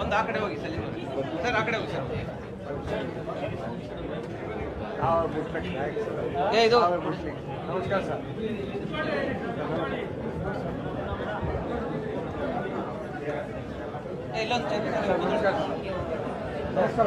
ಒಂದು ಆ ಕಡೆ ಹೋಗಿ ಸರ್ ಸರ್ ಆ ಕಡೆ ಹೋಗಿ ಸರ್. ಏ ಇದು. ನಮಸ್ಕಾರ ಸರ್. ಇಲ್ಲೊಂದು. ನಮಸ್ಕಾರ ನಮಸ್ಕಾರ